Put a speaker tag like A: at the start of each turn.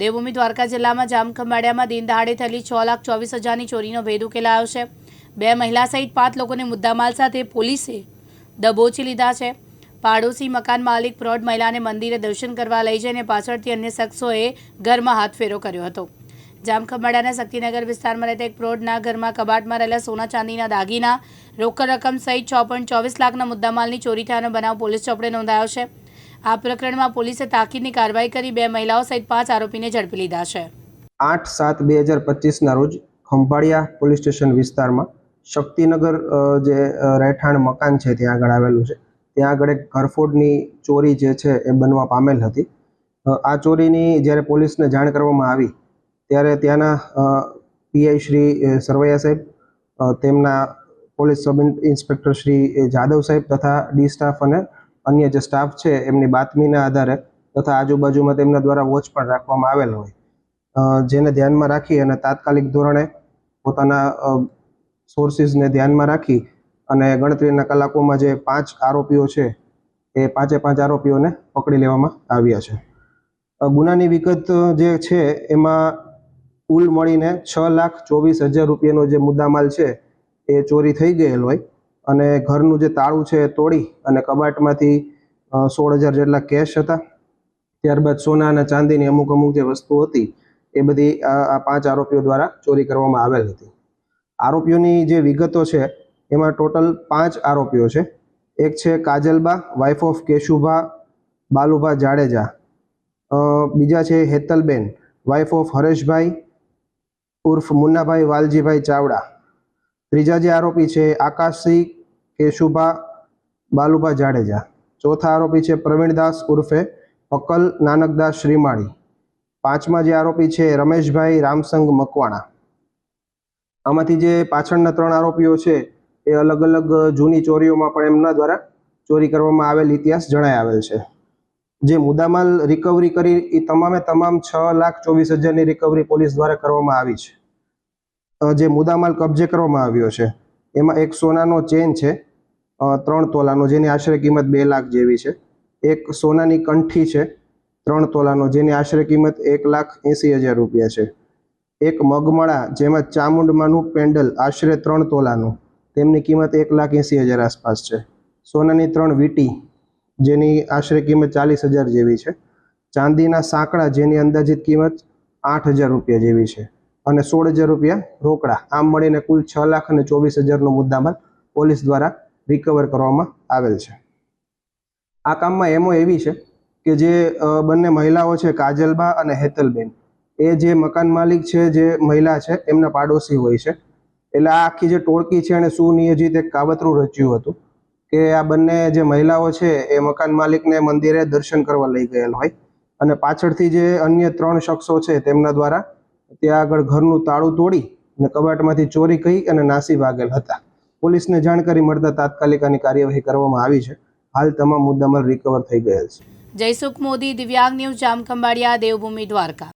A: દેવભૂમિ દ્વારકા જિલ્લામાં જામખંભાળિયામાં દિન દહાડે થયેલી છ લાખ ચોવીસ હજારની ચોરીનો ભેદ ઉકેલાયો છે. બે મહિલા સહિત પાંચ લોકોને મુદ્દામાલ સાથે પોલીસે દબોચી લીધા છે. પાડોશી મકાન માલિક પ્રૌઢ મહિલાને મંદિરે દર્શન કરવા લઈ જઈને પાછળથી અન્ય શખ્સોએ ઘરમાં હાથફેરો કર્યો હતો. જામખંભાળિયાના શક્તિનગર વિસ્તારમાં રહેતા એક પ્રૌઢના ઘરમાં કબાટમાં રહેલા સોના ચાંદીના દાગીના, રોકડ રકમ સહિત છ પોઈન્ટ ચોવીસ લાખના મુદ્દામાલની ચોરી થયાનો બનાવ પોલીસ ચોપડે નોંધાયો છે. આ પ્રકરણમાં પોલીસે તાકીદની કાર્યવાહી કરી બે મહિલાઓ સહિત પાંચ આરોપીને ઝડપી લીધા છે.
B: આઠ સાત બે હજાર પચીસના રોજ ખંભાળિયા પોલીસ સ્ટેશન વિસ્તારમાં શક્તિનગર જે રહેઠાણ મકાન છે ત્યાં આગળ આવેલું છે. ત્યાં આગળ એક ઘરફોડની ચોરી જે છે એ બનવા પામેલ હતી. આ ચોરીની જ્યારે પોલીસને જાણ કરવામાં આવી, ત્યારે ત્યાંના પીઆઈ શ્રી સરવૈયા સાહેબ તેમના police sub inspector Shri Jadav સાહેબ તથા ડી સ્ટાફ અને અન્ય જે સ્ટાફ છે, એમની બાતમીના આધારે તથા આજુબાજુમાં તેમના દ્વારા વોચ પણ રાખવામાં આવેલ હોય. જેને ધ્યાનમાં રાખી અને તાત્કાલિક ધોરણે પોતાના સોર્સિસને ધ્યાનમાં રાખી અને ગણતરીના કલાકોમાં જે પાંચ આરોપીઓ છે, એ પાંચે પાંચ આરોપીઓને પકડી લેવામાં આવ્યા છે. ગુનાની વિગત જે છે, એમાં કુલ મળીને છ લાખ ચોવીસ હજાર રૂપિયાનો જે મુદ્દામાલ છે, એ ચોરી થઈ ગયેલ હોય. અને ઘરનું જે તાળું છે એ તોડી અને કબાટમાંથી સોળ હજાર જેટલા કેશ હતા. ત્યારબાદ સોના અને ચાંદીની અમુક અમુક જે વસ્તુ હતી, એ બધી આ પાંચ આરોપીઓ દ્વારા ચોરી કરવામાં આવેલ હતી. આરોપીઓની જે વિગતો છે, એમાં ટોટલ પાંચ આરોપીઓ છે. એક છે કાજલબા વાઇફ ઓફ કેશુભા, બાલુભા જાડેજા. બીજા છે હેતલબેન વાઇફ ઓફ હરેશભાઈ, ઉર્ફ મુન્નાભાઈ વાલજીભાઈ ચાવડા. ત્રીજા જે આરોપી છે આકાશસિંહ કેશુભા બાલુભા જાડેજા. ચોથા આરોપી છે, પ્રવીણદાસ ઉર્ફે અકલ નાનકદાસ શ્રીમાળી. પાંચમા જે આરોપી છે, રમેશભાઈ રામસંગ મકવાણા. આમાંથી જે પાછળના ત્રણ આરોપીઓ છે, એ અલગ અલગ જૂની ચોરીઓમાં પણ એમના દ્વારા ચોરી કરવામાં આવેલ ઇતિહાસ જણાય આવેલ છે. જે મુદ્દામાલ રિકવરી કરી એ તમામે તમામ છ લાખ ચોવીસ હજારની રિકવરી પોલીસ દ્વારા કરવામાં આવી છે. જે મુદ્દામાલ કબજે કરવામાં આવ્યો છે, એમાં એક સોનાનો ચેન છે ત્રણ તોલાનો, જેની આશરે કિંમત બે લાખ જેવી છે. એક સોનાની કંઠી છે, ત્રણ તોલાનો, જેની આશરે કિંમત એક લાખ એંસી હજાર રૂપિયા છે. એક મગમળા, જેમાં ચામુંડમાનું પેન્ડલ આશરે ત્રણ તોલાનું, તેમની કિંમત એક લાખ એંસી હજાર આસપાસ છે. સોનાની ત્રણ વીટી, જેની આશરે કિંમત ચાલીસ હજાર જેવી છે. ચાંદીના સાંકડા જેની અંદાજિત કિંમત આઠ હજાર રૂપિયા જેવી છે. અને સોળ હજાર રૂપિયા રોકડા. આમ મળીને કુલ છ લાખ અને ચોવીસ હજારનો મુદ્દામાલ પોલીસ દ્વારા રિકવર કરવામાં આવેલ છે. આ કામમાં એમો એવી છે કે જે બંને મહિલાઓ છે, કાજલબા અને હેતલબેન. એ જે મકાન માલિક છે, જે મહિલા છે, એમના પાડોશી હોય છે. એટલે આ આખી જે ટોળકી છે એને સુનિયોજિત એક કાવતરું રચ્યું હતું કે આ બંને જે મહિલાઓ છે, એ મકાન માલિકને મંદિરે દર્શન કરવા લઈ ગયેલ હોય. અને પાછળથી જે અન્ય ત્રણ શખ્સો છે, તેમના દ્વારા ત્યાં આગળ ઘરનું તાળું તોડી અને કબાટમાંથી ચોરી કરી અને નાસી ભાગેલ હતા. પોલીસને જાણકારી મળતા તાત્કાલિક આની કાર્યવાહી કરવામાં આવી છે. હાલ તમામ મુદ્દામાલ રિકવર થઈ ગયેલ છે.
A: જયસુખ મોદી, દિવ્યાંગ ન્યૂઝ, જામખંભાળિયા, દેવભૂમિ દ્વારકા.